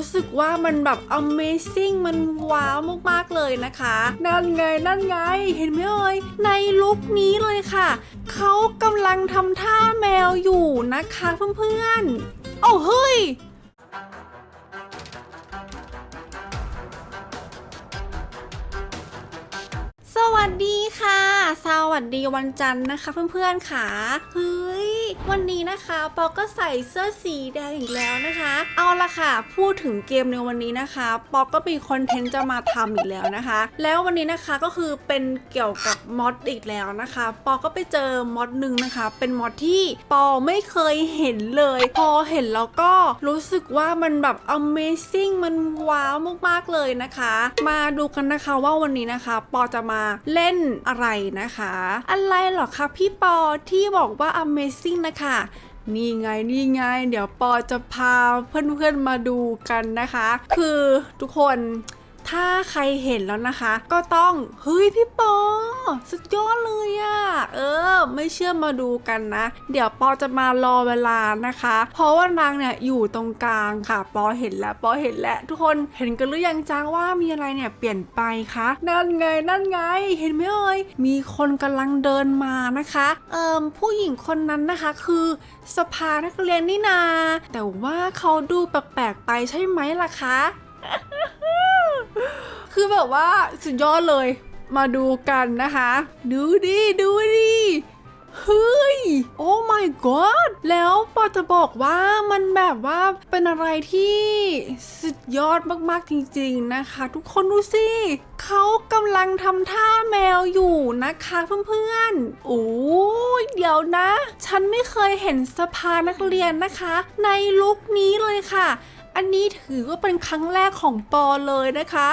รู้สึกว่ามันแบบ Amazing มันว้าวมากๆเลยนะคะ นั่นไงนั่นไง เห็นไหมเอ่ยในลุคนี้เลยค่ะ เขากำลังทำท่าแมวอยู่นะคะเพื่อนๆโอ้เฮ้ยสวัสดีค่ะ สวัสดีวันจันทร์นะคะเพื่อนๆค่ะเฮ้ย วันนี้นะคะปอก็ใส่เสื้อสีแดงอีกแล้วนะคะ เอาละค่ะ พูดถึงเกมในวันนี้นะคะ ปอก็มีคอนเทนต์จะมาทำอีกแล้วนะคะ แล้ววันนี้นะคะก็คือเป็นเกี่ยวกับ มอดอีกแล้วนะคะ ปอก็ไปเจอมอดหนึ่งนะคะ เป็นมอดที่ปอไม่เคยเห็นเลย พอเห็นแล้วก็รู้สึกว่ามันแบบ Amazing มันว้าวมากๆเลยนะคะ มาดูกันนะคะว่าวันนี้นะคะ ปอจะมาเล่นอะไรนะคะ อะไรหรอคะพี่ปอที่บอกว่า Amazing นะคะนี่ไงนี่ไง เดี๋ยวปอจะพาเพื่อนๆมาดูกันนะคะ คือทุกคน ถ้าใครเห็นแล้วนะคะ ก็ต้องเฮ้ยพี่ปอ สุดยอดเลยอะเออ ไม่เชื่อมาดูกันนะ เดี๋ยวปอจะมารอเวลานะคะ เพราะว่านางเนี่ยอยู่ตรงกลางค่ะ ปอเห็นแล้วปอเห็นแล้วทุกคนเห็นกันหรือยังจ้าว่ามีอะไรเนี่ยเปลี่ยนไปคะนั่นไงนั่นไง เห็นไหมเอ่ยมีคนกำลังเดินมานะคะเอ่มผู้หญิงคนนั้นนะคะคือสภานักเรียนนี่นา แต่ว่าเขาดูแปลกๆไปใช่ไหมล่ะคะ คือแบบว่าสุดยอดเลย มาดูกันนะคะ ดูดิดูดิเฮ้ย โอ้ my god แล้วปอจะบอกว่ามันแบบว่าเป็นอะไรที่สุดยอดมากๆจริงๆนะคะ ทุกคนดูสิเขากำลังทำท่าแมวอยู่นะคะเพื่อนๆ โอ้เดี๋ยวนะ ฉันไม่เคยเห็นสภานักเรียนนะคะ ในลุคนี้เลยค่ะ อันนี้ถือว่าเป็นครั้งแรกของปอเลยนะคะ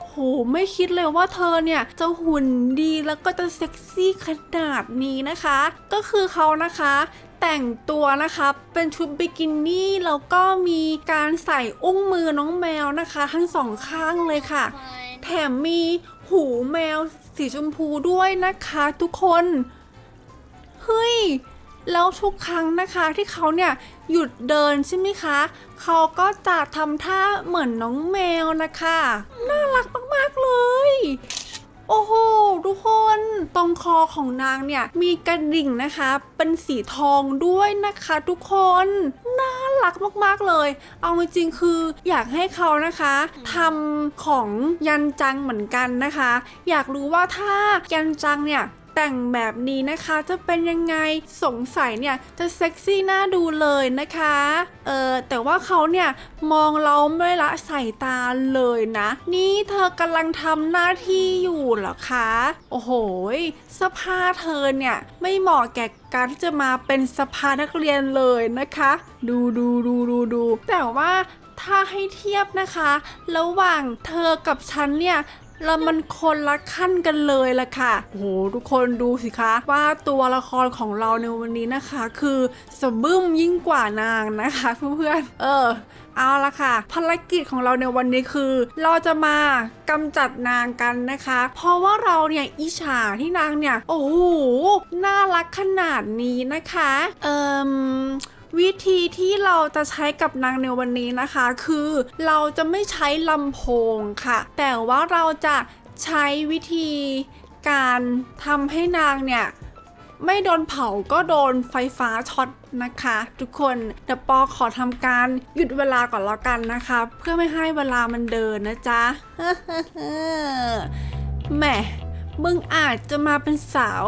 โหไม่คิดเลยว่าเธอเนี่ยจะหุ่นดีแล้วก็จะเซ็กซี่ขนาดนี้นะคะ ก็คือเขานะคะแต่งตัวนะคะเป็นชุดบิกินี่แล้วก็มีการใส่อุ้งมือน้องแมวนะคะ ทั้งสองข้างเลยค่ะ แถมมีหูแมวสีชมพูด้วยนะคะทุกคน เฮ้ย แล้วทุกครั้งนะคะที่เขาเนี่ยหยุดเดินใช่ไหมคะ เขาก็จะทำท่าเหมือนน้องแมวนะคะ น่ารักมากๆเลย โอ้โห ทุกคนตรงคอของนางเนี่ยมีกระดิ่งนะคะ เป็นสีทองด้วยนะคะทุกคน น่ารักมากๆเลย เอาจริงๆคืออยากให้เขานะคะทำของยันจังเหมือนกันนะคะ อยากรู้ว่าถ้ายันจังเนี่ย แต่งแบบนี้นะคะจะเป็นยังไงสงสัยเนี่ยจะเซ็กซี่น่าดูเลยนะคะ เออแต่ว่าเขาเนี่ยมองเราไม่ละสายตาเลยนะ นี่เธอกำลังทำหน้าที่อยู่เหรอคะ โอ้โหเสภาเธอเนี่ยไม่เหมาะแก่การที่จะมาเป็นสภานักเรียนเลยนะคะ ดูดูดูดูดูแต่ว่าถ้าให้เทียบนะคะ ระหว่างเธอกับฉันเนี่ย แล้วมันคนละขั้นกันเลยล่ะค่ะโอ้โหทุกคนดูสิคะ ว่าตัวละครของเราในวันนี้นะคะ คือสะบึ้มยิ่งกว่านางนะคะเพื่อนๆเออเอาละค่ะ ภารกิจของเราในวันนี้คือ เราจะมากำจัดนางกันนะคะ เพราะว่าเราเนี่ยอิจฉาที่นางเนี่ย โอ้โหน่ารักขนาดนี้นะคะ เอ่ม วิธีที่เราจะใช้กับนางในวันนี้นะคะ คือเราจะไม่ใช้ลำโพงค่ะ แต่ว่าเราจะใช้วิธีการทำให้นางเนี่ยไม่โดนเผาก็โดนไฟฟ้าช็อตนะคะ ทุกคนเดี๋ยวปอขอทำการหยุดเวลาก่อนแล้วกันนะคะ เพื่อไม่ให้เวลามันเดินนะจ๊ะแหม มึงอาจจะมาเป็นสาว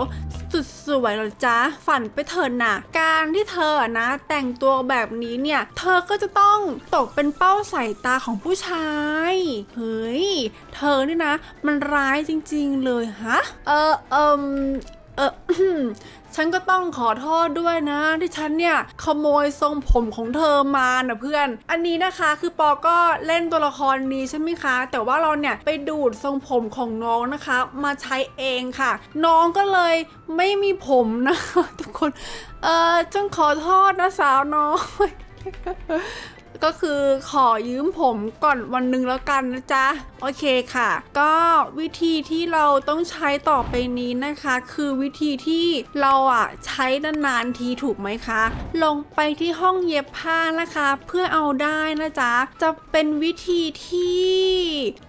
สุดสวยหรอจ๊ะ ฝันไปเถอะนะการที่เธอนะ แต่งตัวแบบนี้เนี่ย เธอก็จะต้องตกเป็นเป้าสายตาของผู้ชาย เฮ้ย เธอนี่นะ มันร้ายจริงๆเลยฮะ เออเอม ออฉันก็ต้องขอโทษด้วยนะที่ฉันเนี่ยขโมยทรงผมของเธอมานะเพื่อน อันนี้นะคะคือปอก็เล่นตัวละครนี้ใช่ไหมคะ แต่ว่าเราเนี่ยไปดูดทรงผมของน้องนะคะ มาใช้เองค่ะ น้องก็เลยไม่มีผมนะคะทุกคน เออจงขอโทษนะสาวน้อย ก็คือขอยืมผมก่อนวันหนึ่งแล้วกันนะจ๊ะ โอเคค่ะ ก็วิธีที่เราต้องใช้ต่อไปนี้นะคะ คือวิธีที่เราอะใช้นานๆทีถูกไหมคะ ลงไปที่ห้องเย็บผ้านะคะ เพื่อเอาได้นะจ๊ะ จะเป็นวิธีที่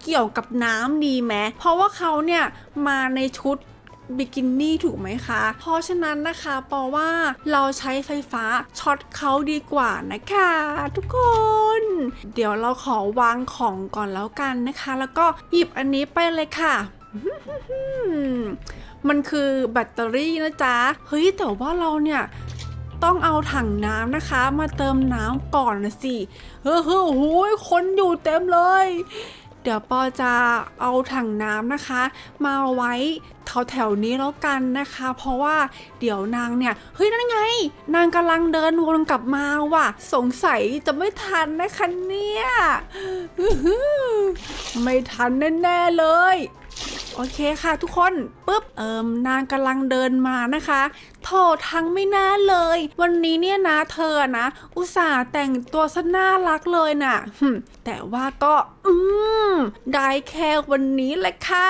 เกี่ยวกับน้ำดีไหมเพราะว่าเขาเนี่ยมาในชุด บิกินี่ถูกไหมคะ เพราะฉะนั้นนะคะปอว่าเราใช้ไฟฟ้าช็อตเขาดีกว่านะคะ ทุกคน เดี๋ยวเราขอวางของก่อนแล้วกันนะคะ แล้วก็หยิบอันนี้ไปเลยค่ะมันคือแบตเตอรี่นะจ๊ะ เฮ้ย แต่ว่าเราเนี่ยต้องเอาถังน้ำนะคะ มาเติมน้ำก่อนนะสิ เฮ้อเฮ้โอ้ยคนอยู่เต็มเลย เดี๋ยวปอจะเอาถังน้ำนะคะ มาไว้แถวแถวๆนี้แล้วกันนะคะ เพราะว่าเดี๋ยวนางเนี่ยเฮ้ยนั่นไง นางกำลังเดินวนกลับมาว่ะ สงสัยจะไม่ทันนะคะเนี่ยไม่ทันแน่ๆเลย โอเคค่ะทุกคนปุ๊บเอิมนางกำลังเดินมานะคะโถทั้งไม่น่าเลย วันนี้เนี่ยนะเธอนะ อุตส่าห์แต่งตัวซะน่ารักเลยน่ะหึ่มแต่ว่าก็ อืม ได้แค่วันนี้แหละค่ะ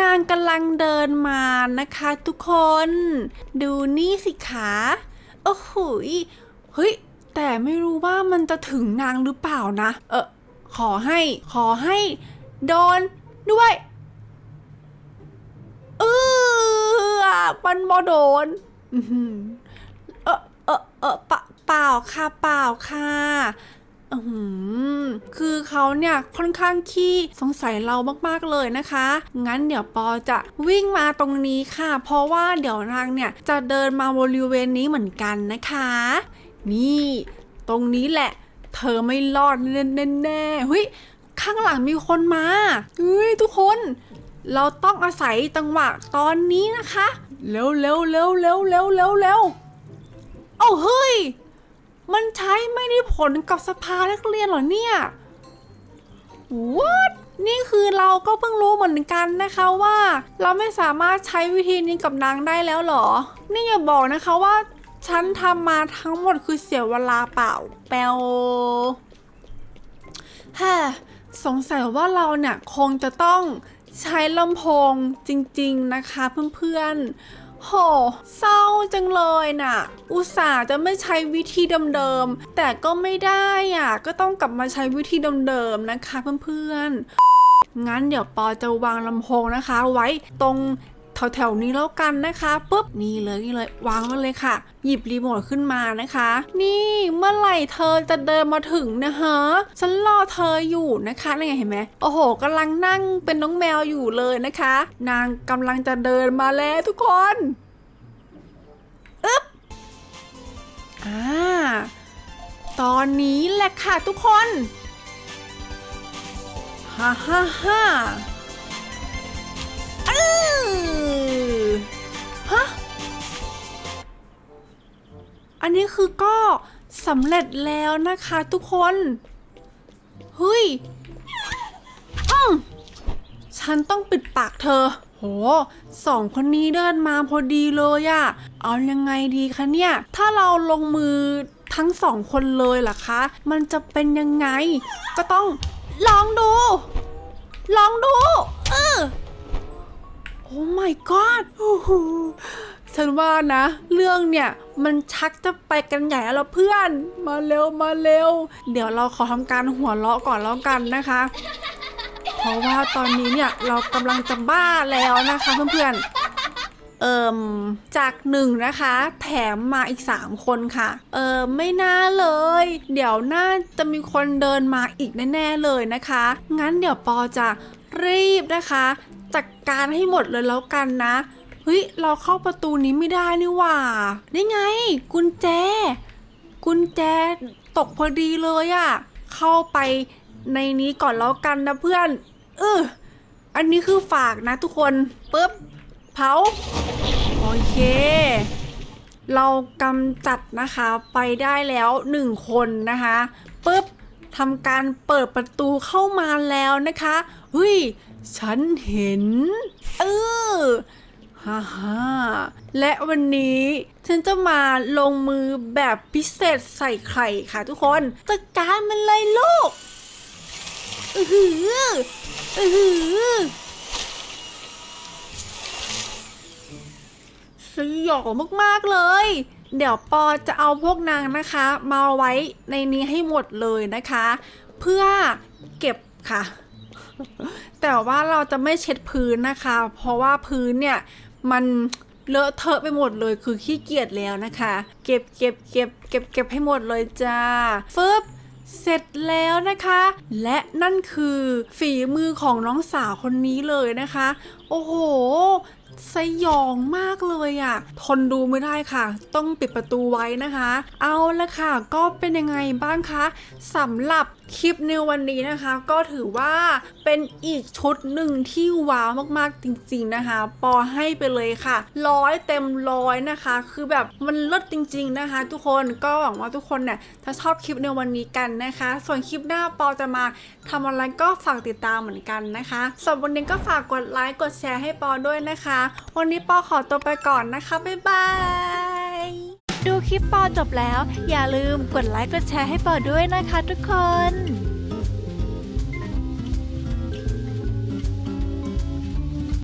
นางกำลังเดินมานะคะทุกคน ดูนี่สิคะโอ้โหเฮ้ย แต่ไม่รู้ว่ามันจะถึงนางหรือเปล่านะ เออขอให้ ขอให้ โดน ด้วยเออมันบอโดนอื้อหือเออเออเออเปล่าเปล่าค่ะเปล่าค่ะอือหือคือเขาเนี่ยค่อนข้างขี้สงสัยเรามากๆเลยนะคะ งั้นเดี๋ยวปอจะวิ่งมาตรงนี้ค่ะ เพราะว่าเดี๋ยวนางเนี่ยจะเดินมาบริเวณนี้เหมือนกันนะคะ นี่ ตรงนี้แหละ เธอไม่รอดแน่ๆๆเฮ้ย ข้างหลังมีคนมาเฮ้ยทุกคน เราต้องอาศัยจังหวะตอนนี้นะคะ เร็วเร็วเร็วเร็วเร็วเร็วเร็วเอ้าเฮ้ย มันใช้ไม่ได้ผลกับสภานักเรียนเหรอเนี่ย What นี่คือเราก็เพิ่งรู้เหมือนกันนะคะว่า เราไม่สามารถใช้วิธีนี้กับนางได้แล้วหรอ นี่อย่าบอกนะคะว่า ฉันทำมาทั้งหมดคือเสียเวลาเปล่า แปลวฮ่า สงสัยว่าเราเนี่ยคงจะต้องใช้ลำโพงจริงๆนะคะเพื่อนๆ โห เศร้าจังเลยน่ะ อุตส่าห์จะไม่ใช้วิธีเดิมๆ แต่ก็ไม่ได้อะ ก็ต้องกลับมาใช้วิธีเดิมๆ นะคะเพื่อนๆ งั้นเดี๋ยวปอจะวางลำโพงนะคะ ไว้ตรง แถวๆนี้แล้วกันนะคะปุ๊บนี่เลยนี่เลยวางไว้เลยค่ะ หยิบรีโมทขึ้นมานะคะ นี่เมื่อไหร่เธอจะเดินมาถึงนะฮะฉันรอเธออยู่นะคะนี่ไงเห็นไหมโอ้โหกำลังนั่งเป็นน้องแมวอยู่เลยนะคะ นางกำลังจะเดินมาแล้วทุกคนอึ๊บอ่าตอนนี้แหละค่ะทุกคนฮ่าฮ่าฮ่า อันนี้คือก็สำเร็จแล้วนะคะทุกคน เฮ้ยอืมฉันต้องปิดปากเธอ โห สองคนนี้เดินมาพอดีเลยอะเอายังไงดีคะเนี่ย ถ้าเราลงมือทั้งสองคนเลยล่ะคะ มันจะเป็นยังไง ก็ต้องลองดู ลองดู เออโอ้ my god โอ้โห ฉันว่านะ เรื่องเนี่ยมันชักจะไปกันใหญ่แล้วเพื่อน มาเร็วมาเร็ว เดี๋ยวเราขอทำการหัวเราะก่อนแล้วกันนะคะ เพราะว่าตอนนี้เนี่ยเรากำลังจะบ้าแล้วนะคะเพื่อนๆเอิมจากหนึ่งนะคะ แถมมาอีก 3 คนค่ะ เออไม่น่าเลย เดี๋ยวน่าจะมีคนเดินมาอีกแน่ๆเลยนะคะ งั้นเดี๋ยวปอจะรีบนะคะ จัดการให้หมดเลยแล้วกันนะ เฮ้ย เราเข้าประตูนี้ไม่ได้นี่หว่า ได้ไง กุญแจ กุญแจตกพอดีเลยอะเข้าไปในนี้ก่อนแล้วกันนะเพื่อน เอออันนี้คือฝากนะทุกคนปึ๊บเผา โอเค เรากำจัดนะคะไปได้แล้วหนึ่งคนนะคะปึ๊บทำการเปิดประตูเข้ามาแล้วนะคะเฮ้ย ฉันเห็น เออ ฮ่าฮ่าและวันนี้ฉันจะมาลงมือแบบพิเศษใส่ไข่ค่ะทุกคนจัดการมันเลยลูกอือหืออือหือสยองมากๆเลย เดี๋ยวปอจะเอาพวกนางนะคะ มาไว้ในนี้ให้หมดเลยนะคะ เพื่อเก็บค่ะ แต่ว่าเราจะไม่เช็ดพื้นนะคะ เพราะว่าพื้นเนี่ย มันเลอะเทอะไปหมดเลยคือขี้เกียจแล้วนะคะ เก็บเก็บเก็บเก็บเก็บให้หมดเลยจ้าฟึบเสร็จแล้วนะคะ และนั่นคือฝีมือของน้องสาวคนนี้เลยนะคะ โอ้โหสยองมากเลยอะ่ะ ทนดูไม่ได้ค่ะ ต้องปิดประตูไว้นะคะ เอาละค่ะ ก็เป็นยังไงบ้างคะสำหรับ คลิปในวันนี้นะคะก็ถือว่าเป็นอีกชุดหนึ่งที่ว้าวมากๆจริงๆนะคะ ปอให้ไปเลยค่ะร้อยเต็มร้อยนะคะ คือแบบมันเลิศจริง ๆนะคะ ทุกคนก็หวังว่าทุกคนเนี่ยจะชอบคลิปในวันนี้กันนะคะ ส่วนคลิปหน้าปอจะมาทำอะไรก็ฝากติดตามเหมือนกันนะคะสำหรับวันนี้ก็ฝากกดไลค์กดแชร์ให้ปอด้วยนะคะ วันนี้ปอขอตัวไปก่อนนะคะบ๊ายบายดูคลิปปอจบแล้ว อย่าลืมกดไลค์กดแชร์ให้ปอด้วยนะคะทุกคน